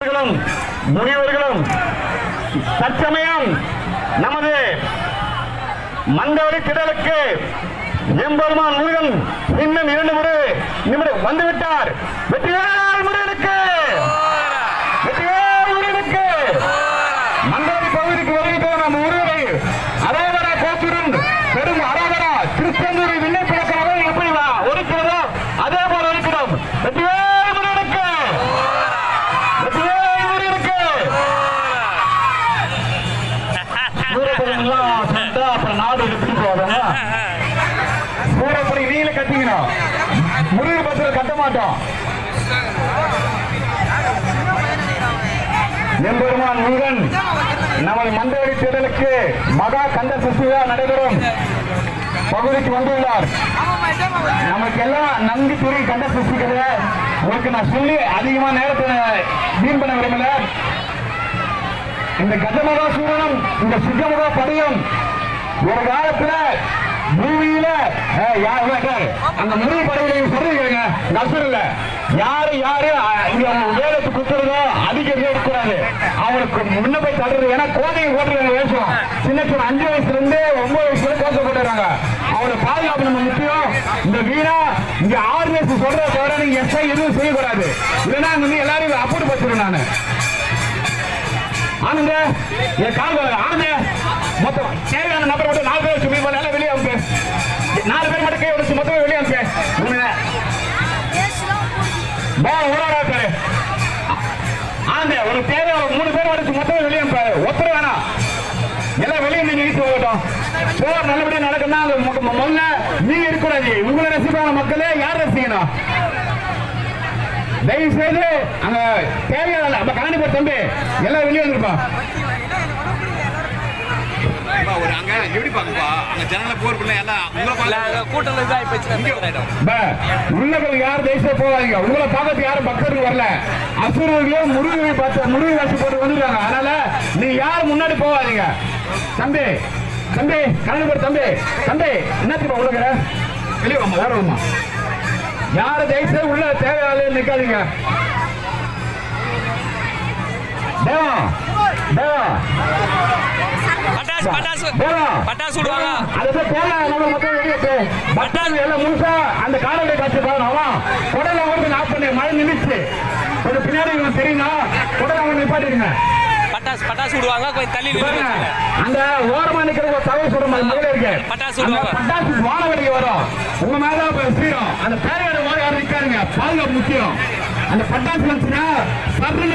அவர்களும் முனிவர்களும் தற்சமயம் நமது மந்தவரி திடலுக்கு எம்பெருமான் முருகன் இன்னும் இரண்டு முறை நிமிடம் வந்துவிட்டார். வெற்றியாளர் முருகனுக்கு! வெற்றியாளர் முருகனுக்கு! மந்தவரி பகுதிக்கு வருகின்ற நம் முருகனை அரோகரா கோசுரன் பெரும் அரோகரா திருச்செந்தூர் சூரப்படிலாம் சென்றா அப்புறம் நாடு எப்படி போவாங்க சூரப்படி நீல கட்டிக்கணும். முருகன் பத்திர கட்ட மாட்டோம். எம்பெருமான் முருகன் நமது மந்தவெளி தேடலுக்கு மகா கந்த சஷ்டியா நடைபெறும். பகுதிக்கு வந்துள்ளார். நமக்கு எல்லாம் நன்றி துறை கண்ட சஷ்டிக்கிறத உங்களுக்கு நான் சொல்லி அதிகமா நேரத்தை வீண் பண்ண விரும்பல. இந்த கஜமகா சூரனும் இந்த சிங்கமகா படையும். ஒரு காலத்துல பூமியில அந்த முருகன் படையில நீங்க சொல்றீங்க இல்ல யாரு யாரு இங்க வேலைக்கு குத்துறதோ அதிகம் கூடாது அவருக்கு முன்ன போய் தள்ளுறது ஏன்னா குழந்தைங்க போட்டுருக்காங்க வேஷம். சின்ன சின்ன அஞ்சு வயசுல இருந்து ஒன்பது வயசுல கோசம் போட்டுறாங்க அவரை பாதுகாப்பு நம்ம முக்கியம். இந்த வீணா இங்க ஆர்மிஎஸ் வயசு சொல்றத தவிர நீங்க எஸ்ஐ எதுவும் செய்யக்கூடாது. இல்லைன்னா வந்து எல்லாரையும் அப்போட்டு பச்சிருவேன் நான். ஆனந்த. என் கால் வர ஆனந்த. மொத்தம் தேவையான நபர் மட்டும் நாலு பேர் வச்சு மீன் எல்லாம் வெளியே அனுப்பு. நாலு பேர் மட்டும் கை வச்சு மொத்தம் வெளியே அனுப்பு. உண்மையில பா ஓடாடா பேரு. ஆனந்த ஒரு தேவை ஒரு மூணு பேர் வச்சு மொத்தம் வெளியே அனுப்பு. ஒருத்தர் வேணாம். எல்லாம் வெளியே நீங்க இழுத்து போகட்டும். போர் நல்லபடியா நடக்குன்னா அது மொ- மொ- முதல்ல நீங்க இருக்கக்கூடாது. உங்களை ரசிப்பான மக்களே யார் ரசிக்கணும்? தயவு செய்து அங்க தேவையான நம்ம கண்ணாடி போட்டு தம்பி எல்லாம் வெளியே வந்துருப்பா. அப்பா, ஒரு அங்க எப்படி பாக்குப்பா அங்க ஜனங்கள போர் பண்ண எல்லாம் உங்களை பார்க்கறது யாரும் பக்தர்கள் வரல. அசுரர்களையும் முருகனை பார்த்து முருகன் வாசி போட்டு வந்துருக்காங்க அதனால நீ யாரும் முன்னாடி போகாதீங்க. தம்பி தம்பி கண்ணாடி போட்டு தம்பி. தம்பி வெளியே வாமா ஓட யாரும் தயவுசெய்து உள்ள தேவையாலே நிக்காதீங்க. தேவா தேவா. பட்டாசு பட்டாசு தேவா. பட்டாசு விடுவாங்க. அதுக்கு தேவை நம்ம மக்கள் வெளியிட்டு பட்டாசு எல்லாம் முழுசா அந்த காலோட காட்சி பாக்கணும் குடல வந்து ஆஃப் பண்ணி மழை நின்றுச்சு கொஞ்சம் பின்னாடி தெரியுமா குடல வந்து நிப்பாட்டிடுங்க. பட்டாசு பட்டாசு விடுவாங்க. கொஞ்சம் தள்ளி அந்த ஓரமா நிக்கிற ஒரு தகவல் சொல்ற மாதிரி இருக்கு பட்டாசு விடுவாங்க. பட்டாசு வானவெளிக்கு வரும். உங்க இப்ப சீரம். அந்த பேரையோட ஓர யாரும் நிக்காருங்க பாதுகாப்பு முக்கியம். அந்த பட்டாசு வந்துச்சுன்னா சர்ன்னு